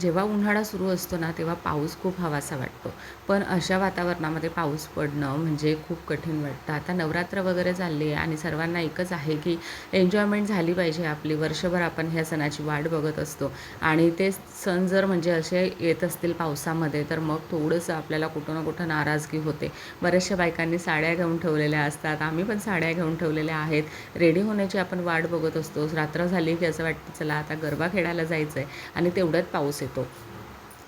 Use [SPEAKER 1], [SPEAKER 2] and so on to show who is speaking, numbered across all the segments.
[SPEAKER 1] जेव्हा उन्हाळा सुरू असतो ना तेव्हा पाऊस खूप हवासा वाटतो. पण अशा वातावरणामध्ये पाऊस पडणं म्हणजे खूप कठीण वाटतं. आता नवरात्र वगैरे चालली आहे आणि सर्वांना एकच आहे की एन्जॉयमेंट झाली पाहिजे आपली. वर्षभर आपण ह्या सणाची वाट बघत असतो. आणि ते सण जर म्हणजे असे येत असतील पावसामध्ये तर मग थोडंसं आपल्याला कुठं ना कुठं नाराजगी होते. बऱ्याचशा बायकांनी साड्या घेऊन ठेवलेल्या असतात. आम्ही पण साड्या घेऊन ठेवलेल्या आहेत. रेडी होण्याची आपण वाट बघत असतो. रात्र झाली की असं वाटतं चला आता गरबा खेळायला जायचं आहे आणि तेवढ्यात पाऊस येतो.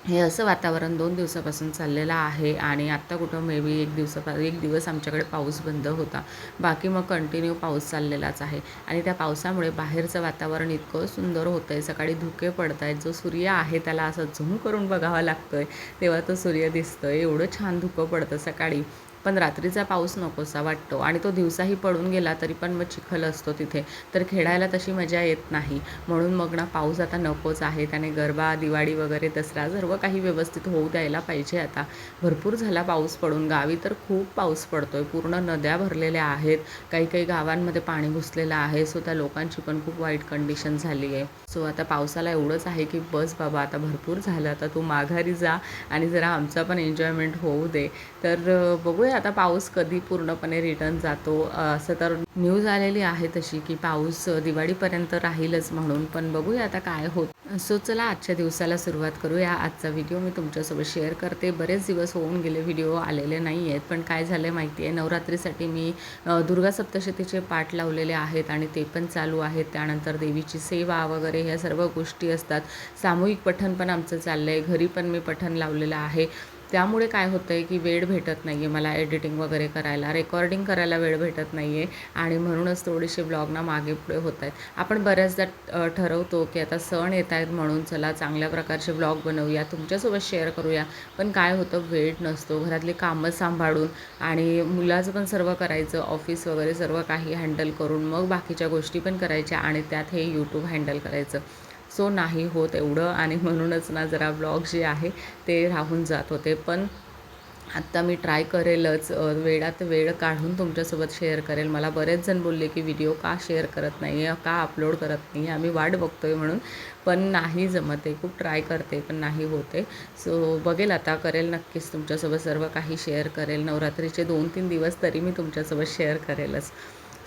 [SPEAKER 1] हे असं वातावरण दोन दिवसापासून चाललेलं आहे आणि आत्ता कुठं मे बी एक दिवसापा एक दिवस आमच्याकडे पाऊस बंद होता. बाकी मग कंटिन्यू पाऊस चाललेलाच आहे. आणि त्या पावसामुळे बाहेरचं वातावरण इतकं सुंदर होतं आहे सकाळी धुके पडत आहेत जो सूर्य आहे त्याला असं झूम करून बघावा लागतो आहे तेव्हा तो सूर्य दिसतो आहे एवढं छान धुकं पडतं सकाळी. पण रात्रीचा पाऊस नकोसा वाटतो. आणि तो दिवसाही पडून गेला तरी पण मग चिखल असतो तिथे. तर खेळायला तशी मजा येत नाही. म्हणून मग ना पाऊस आता नकोच आहे. त्याने गरबा दिवाळी वगैरे दसरा सर्व काही व्यवस्थित होऊ द्यायला पाहिजे आता. भरपूर झाला पाऊस पडून. गावी तर खूप पाऊस पडतो आहे पूर्ण नद्या भरलेल्या आहेत. काही काही गावांमध्ये पाणी घुसलेलं आहे. सो त्या लोकांची पण खूप वाईट कंडिशन झाली आहे. सो आता पावसाला एवढंच आहे की बस बाबा आता भरपूर झालं. आता तू माघारी जा आणि जरा आमचा पण एन्जॉयमेंट होऊ दे. तर बघूया. आता पाऊस कधी पूर्णपणे रिटर्न जातो असं तर न्यूज आलेली आहे तशी की पाऊस दिवाळीपर्यंत राहीलच म्हणून पण बघूया आता काय होत. सो चला आजच्या दिवसाला सुरुवात करूया. आजचा व्हिडिओ मी तुमच्यासोबत शेअर करते. बरेच दिवस होऊन गेले व्हिडिओ आलेले नाही आहेत पण काय झालं आहे माहिती आहे नवरात्रीसाठी मी दुर्गा सप्तशतीचे पाठ लावलेले आहेत आणि ते पण चालू आहेत. त्यानंतर देवीची सेवा वगैरे ह्या सर्व गोष्टी असतात. सामूहिक पठण पण आमचं चाललं आहे घरी पण मी पठण लावलेलं आहे. त्यामुळे काय होतं आहे की वेळ भेटत नाही आहे मला एडिटिंग वगैरे करायला रेकॉर्डिंग करायला वेळ भेटत नाही आहे आणि म्हणूनच थोडेसे ब्लॉगना मागे पुढे होत आहेत आपण बऱ्याचदा ठरवतो की आता सण येत आहेत म्हणून चला चांगल्या प्रकारचे ब्लॉग बनवूया तुमच्यासोबत शेअर करूया. पण काय होतं वेळ नसतो घरातली कामं सांभाळून आणि मुलाचं पण सर्व करायचं ऑफिस वगैरे सर्व काही हँडल करून मग बाकीच्या गोष्टी पण करायच्या आणि त्यात हे यूट्यूब हँडल करायचं. सो नाही होत एवढं. आणि म्हणूनच ना जरा ब्लॉग जे आहे ते राहून जात होते. पण आत्ता मी ट्राय करेलच. वेळात वेळ काढून तुमच्यासोबत शेअर करेल. मला बरेच जण बोलले की व्हिडिओ का शेअर करत नाही आहे का अपलोड करत नाही आहे आम्ही वाट बघतो आहे म्हणून. पण नाही जमत आहे. खूप ट्राय करते पण नाही होते सो बघेल आता करेल नक्कीच. तुमच्यासोबत सर्व काही शेअर करेल. नवरात्रीचे दोन तीन दिवस तरी मी तुमच्यासोबत शेअर करेलच.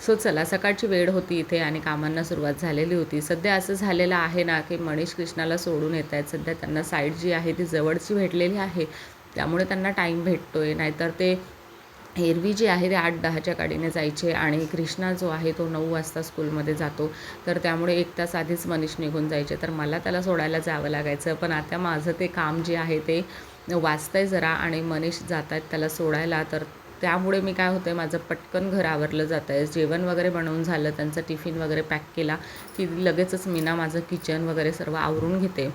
[SPEAKER 1] सो चला सकाळची वेळ होती इथे आणि कामांना सुरुवात झालेली होती. सध्या असं झालेलं आहे ना की मनीष कृष्णाला सोडून येत आहेत. सध्या त्यांना साईड जी आहे ती जवळची भेटलेली आहे. त्यामुळे त्यांना टाईम भेटतो आहे नाहीतर ते एरवी जी आहे ते आठ दहाच्या गाडीने जायचे आणि कृष्णा जो आहे तो नऊ वाजता स्कूलमध्ये जातो. तर त्यामुळे एक तास आधीच मनीष निघून जायचे. तर मला त्याला सोडायला जावं लागायचं. पण आता माझं ते काम जे आहे ते वाचतंय आहे जरा आणि मनीष जात आहेत त्याला सोडायला. तर त्यामुळे मी काय होतं आहे माझं पटकन घर आवरलं जातं आहे जेवण वगैरे बनवून झालं त्यांचा टिफिन वगैरे पॅक केला की लगेचच मी ना माझं किचन वगैरे सर्व आवरून घेते.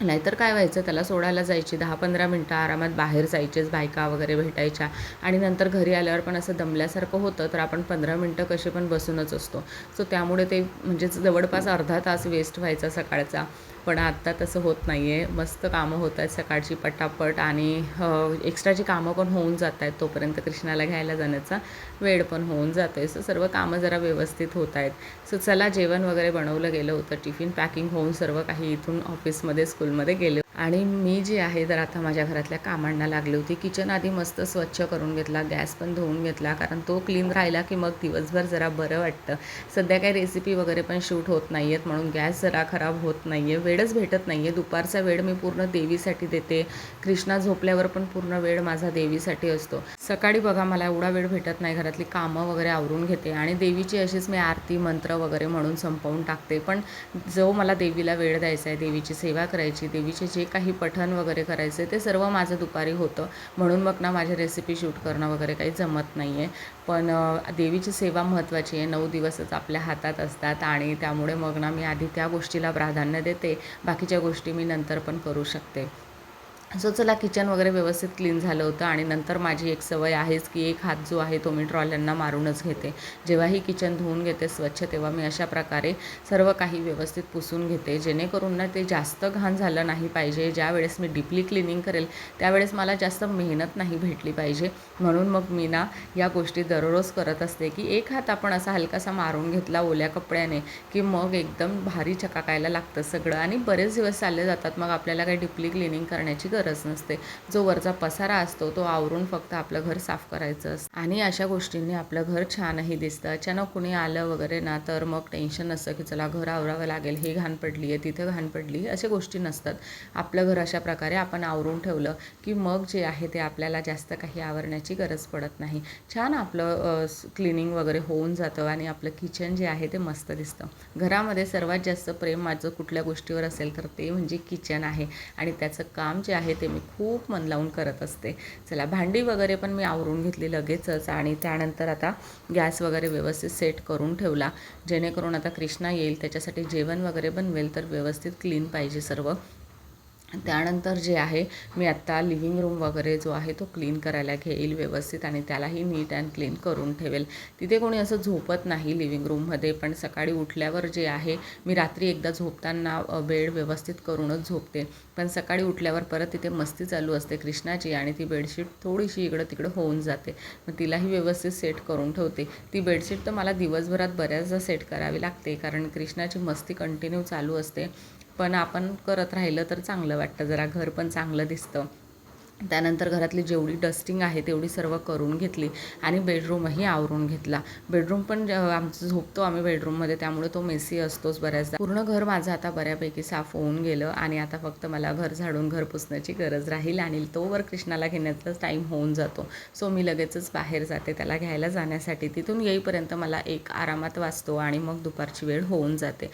[SPEAKER 1] नाहीतर काय व्हायचं त्याला सोडायला जायची दहा पंधरा मिनटं आरामात बाहेर जायचेच बायका वगैरे भेटायच्या. आणि नंतर घरी आल्यावर पण असं दमल्यासारखं होतं तर आपण पंधरा मिनटं कसे पण बसूनच असतो. सो त्यामुळे ते म्हणजे जवळपास अर्धा तास वेस्ट व्हायचा सकाळचा. पण आत्ता तसं होत नाही आहे मस्त कामं होत आहेत सकाळची पटापट आणि एक्स्ट्राची कामं पण होऊन जात आहेत तोपर्यंत कृष्णाला घ्यायला जाण्याचा वेळ पण होऊन जातो आहे सो सर्व कामं जरा व्यवस्थित होत आहेत. सो चला जेवण वगैरे बनवलं गेलं होतं. टिफिन पॅकिंग होऊन सर्व काही इथून ऑफिसमध्ये स्कूलमध्ये गेले आणि मी जी आहे तर आता माझ्या घरातल्या कामांना लागली होती किचन आधी मस्त स्वच्छ करून घेतला गॅस पण धुवून घेतला कारण तो क्लीन राहिला की मग दिवसभर जरा बरं वाटतं. सध्या काही रेसिपी वगैरे पण शूट होत नाही आहेत म्हणून गॅस जरा खराब होत नाही आहे वेळच भेटत नाही आहे दुपारचा वेळ मी पूर्ण देवीसाठी देते. कृष्णा झोपल्यावर पण पूर्ण वेळ माझा देवीसाठी असतो. सकाळी बघा मला एवढा वेळ भेटत नाही. घरातली कामं वगैरे आवरून घेते आणि देवीची अशीच मी आरती मंत्र वगैरे म्हणून संपवून टाकते. पण जो मला देवीला वेळ द्यायचा आहे देवीची सेवा करायची देवीचे जे काही पठण वगैरे करायचे ते सर्व माझं दुपारी होतं. म्हणून मग ना माझ्या रेसिपी शूट करणं वगैरे काही जमत नाही आहे पण देवीची सेवा महत्त्वाची आहे. नऊ दिवसच आपल्या हातात असतात आणि त्यामुळे मग ना मी आधी त्या गोष्टीला प्राधान्य देते. बाकीच्या गोष्टी मी नंतर पण करू शकते. सो चला किचन वगैरे व्यवस्थित क्लीन झालं होतं आणि नंतर माझी एक सवय आहेच की एक हात जो आहे तो मी ट्रॉल्यांना मारूनच घेते. जेव्हाही किचन धुवून घेते स्वच्छ तेव्हा मी अशा प्रकारे सर्व काही व्यवस्थित पुसून घेते. जेणेकरून ना ते जास्त घाण झालं नाही पाहिजे. ज्या वेळेस मी डीपली क्लिनिंग करेल त्यावेळेस मला जास्त मेहनत नाही भेटली पाहिजे. म्हणून मग मी ना या गोष्टी दररोज करत असते की एक हात आपण असा हलकासा मारून घेतला ओल्या कपड्याने की मग एकदम भारी चकाकायला लागतं सगळं आणि बरेच दिवस चालले जातात. मग आपल्याला काही डीपली क्लिनिंग करण्याची गरज नसते. जो वरचा पसारा असतो तो आवरून फक्त आपलं घर साफ करायचं असतं. आणि अशा गोष्टींनी आपलं घर छानही दिसतं. अचानक कुणी आलं वगैरे ना तर मग टेन्शन नसतं की चला घर आवरावं लागेल हे घाण पडली आहे तिथे घाण पडली अशा गोष्टी नसतात. आपलं घर अशा प्रकारे आपण आवरून ठेवलं की मग जे आहे ते आपल्याला जास्त काही आवरण्याची गरज पडत नाही. छान आपलं क्लिनिंग वगैरे होऊन जातं आणि आपलं किचन जे आहे ते मस्त दिसतं. घरामध्ये सर्वात जास्त प्रेम माझं कुठल्या गोष्टीवर असेल तर ते म्हणजे किचन आहे. आणि त्याचं काम जे आहे ते मी खूप मन लावून करत असते. चला भांडी वगैरे पण मी आवरून घेतली लगेचच आणि त्यानंतर आता गॅस वगैरे व्यवस्थित सेट करून ठेवला. जेणेकरून आता कृष्णा येईल त्याच्यासाठी जेवण वगैरे बनवेल तर व्यवस्थित क्लीन पाहिजे सर्व. त्यानंतर जे आहे मी आत्ता लिव्हिंग रूम वगैरे जो आहे तो क्लीन करायला घेईल व्यवस्थित आणि त्यालाही नीट अँड क्लीन करून ठेवेल. तिथे कोणी असं झोपत नाही लिव्हिंग रूममध्ये पण सकाळी उठल्यावर जे आहे मी रात्री एकदा झोपताना बेड व्यवस्थित करूनच झोपते. पण सकाळी उठल्यावर परत तिथे मस्ती चालू असते कृष्णाची आणि ती बेडशीट थोडीशी इकडं तिकडं होऊन जाते. मग तिलाही व्यवस्थित सेट करून ठेवते. ती बेडशीट तर मला दिवसभरात बऱ्याचदा सेट करावी लागते कारण कृष्णाची मस्ती कंटिन्यू चालू असते. पण आपण करत राहिलं तर चांगलं वाटतं. जरा घर पण चांगलं दिसतं. त्यानंतर घरातली जेवढी डस्टिंग आहे तेवढी सर्व करून घेतली आणि बेडरूमही आवरून घेतला. बेडरूम पण आमचं झोपतो आम्ही बेडरूममध्ये त्यामुळे तो मेसी असतोच बऱ्याचदा. पूर्ण घर माझं आता बऱ्यापैकी साफ होऊन गेलं आणि आता फक्त मला घर झाडून घर पुसण्याची गरज राहील आणि तोवर कृष्णाला घेण्याचाच टाईम होऊन जातो. सो मी लगेचच बाहेर जाते त्याला घ्यायला जाण्यासाठी. तिथून येईपर्यंत मला एक आरामात वाचतो आणि मग दुपारची वेळ होऊन जाते.